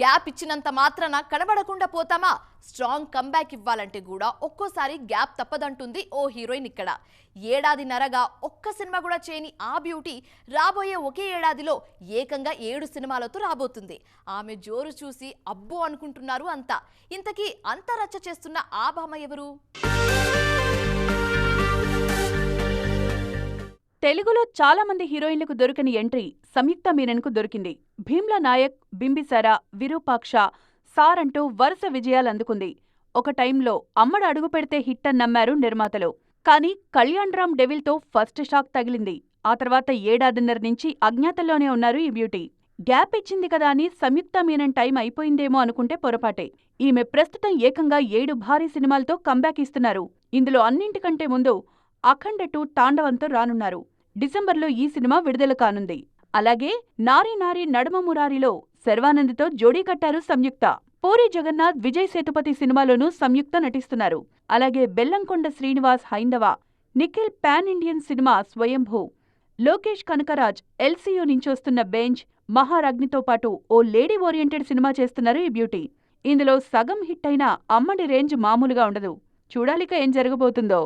Gap ఇచ్చినంత మాత్రాన కనబడకుండా పోతామా? స్ట్రాంగ్ కంబ్యాక్ ఇవ్వాలంటే కూడా ఒక్కోసారి గ్యాప్ తప్పదంటుంది ఓ హీరోయిన్ ఇక్కడ. ఏడాదిన్నరగా ఒక్క సినిమా కూడా చేయని ఆ బ్యూటీ రాబోయే ఒకే ఏడాదిలో ఏకంగా ఏడు సినిమాలతో రాబోతుంది. ఆమె జోరు చూసి అబ్బో అనుకుంటున్నారు అంతా. ఇంతకీ అంత రచ్చ చేస్తున్న ఆ భామ ఎవరు? తెలుగులో చాలా మంది హీరోయిన్లకు దొరకని ఎంట్రీ సంయుక్త మీనన్కు దొరికింది. భీమ్లా నాయక్ బింబిసార విరూపాక్ష సార్ అంటూ వరుస విజయాలు అందుకుంది. ఒక టైంలో అమ్మడు అడుగు పెడితే హిట్ అని నమ్మారు నిర్మాతలు. కానీ కళ్యాణ్ రామ్ డెవిల్తో ఫస్ట్ షాక్ తగిలింది. ఆ తర్వాత ఏడాదిన్నర నుంచి అజ్ఞాతంలోనే ఉన్నారు ఈ బ్యూటీ. గ్యాప్ ఇచ్చింది కదా అని సంయుక్త మీనన్ టైం అయిపోయిందేమో అనుకుంటే పొరపాటే. ఈమె ప్రస్తుతం ఏకంగా ఏడు భారీ సినిమాలతో కంబ్యాక్ ఇస్తున్నారు. ఇందులో అన్నింటికంటే ముందు అఖండ టూ తాండవంతో రానున్నారు. డిసెంబర్లో ఈ సినిమా విడుదల కానుంది. అలాగే నారీ నారీ నడుమ మురారిలో శర్వానంద్తో జోడీ కట్టారు సంయుక్త. పూరి జగన్నాథ్ విజయ్ సేతుపతి సినిమాలోనూ సంయుక్త నటిస్తున్నారు. అలాగే బెల్లంకొండ శ్రీనివాస్ హైందవ Nikhil pan Indian cinema Swayambhu. Lokesh Kanagaraj LCU నుంచొస్తున్న bench మహారాజ్నితో పాటు ఓ లేడీ ఓరియంటెడ్ సినిమా చేస్తున్నారు ఈ బ్యూటీ. ఇందులో సగం హిట్ అయిన అమ్మడి రేంజ్ మామూలుగా ఉండదు. చూడాలిక ఏం జరగబోతుందో.